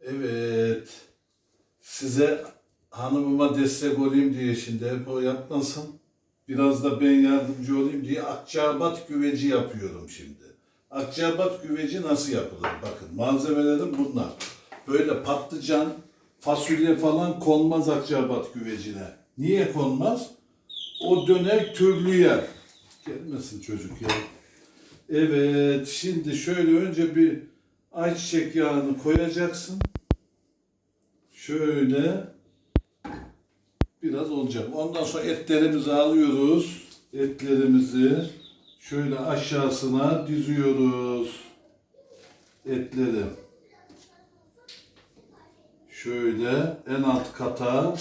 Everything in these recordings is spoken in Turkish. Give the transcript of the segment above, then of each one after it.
Evet. Size hanımıma destek olayım diye şimdi hep o yapmasın. Biraz da ben yardımcı olayım diye Akçabat güveci yapıyorum şimdi. Akçabat güveci nasıl yapılır? Bakın malzemelerim bunlar. Böyle patlıcan, fasulye falan konmaz Akçabat güvecine. Niye konmaz? O döner türlü yer. Gelmesin çocuk ya. Evet, şimdi şöyle önce bir ayçiçek yağını koyacaksın. Şöyle biraz olacak. Ondan sonra etlerimizi alıyoruz. Etlerimizi şöyle aşağısına diziyoruz. Etleri. Şöyle en alt kata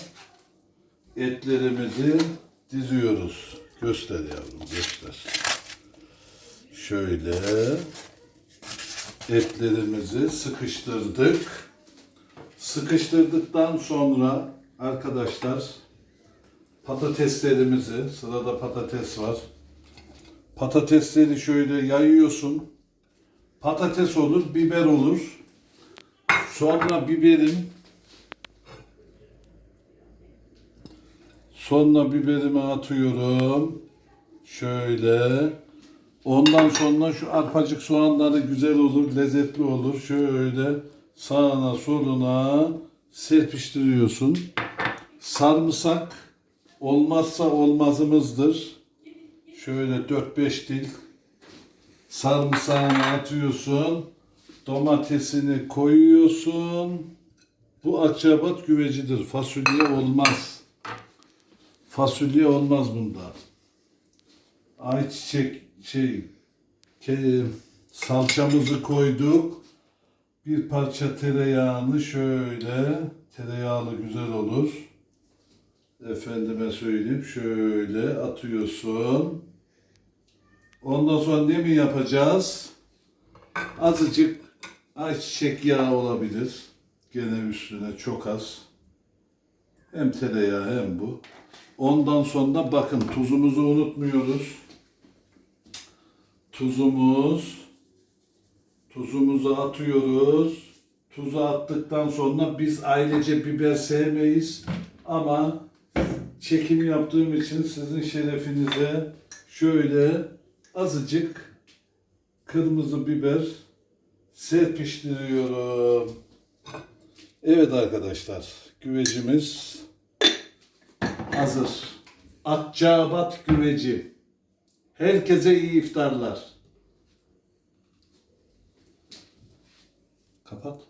etlerimizi diziyoruz. Göster yavrum göster. Şöyle etlerimizi sıkıştırdık. Sıkıştırdıktan sonra arkadaşlar patateslerimizi, sırada patates var. Patatesleri şöyle yayıyorsun. Patates olur, biber olur. Sonra biberim Sonra biberimi atıyorum. Şöyle. Ondan sonra şu arpacık soğanları güzel olur, lezzetli olur. Şöyle sağına soluna serpiştiriyorsun. Sarımsak olmazsa olmazımızdır. Şöyle 4-5 dil sarımsağını atıyorsun. Domatesini koyuyorsun. Bu akçabat güvecidir. Fasulye olmaz. Fasulye olmaz bunda. Ayçiçek şey salçamızı koyduk. Bir parça tereyağını şöyle tereyağlı güzel olur. Efendime söyleyeyim şöyle atıyorsun. Ondan sonra ne mi yapacağız? Azıcık ayçiçek yağı olabilir. Gene üstüne çok az. Hem tereyağı hem bu. Ondan sonra bakın tuzumuzu unutmuyoruz. Tuzumuz. Tuzumuzu atıyoruz. Tuzu attıktan sonra biz ailece biber sevmeyiz. Ama çekim yaptığım için sizin şerefinize şöyle azıcık kırmızı biber serpiştiriyorum. Evet arkadaşlar, güvecimiz hazır. Akçabat güveci. Herkese iyi iftarlar. Kapat.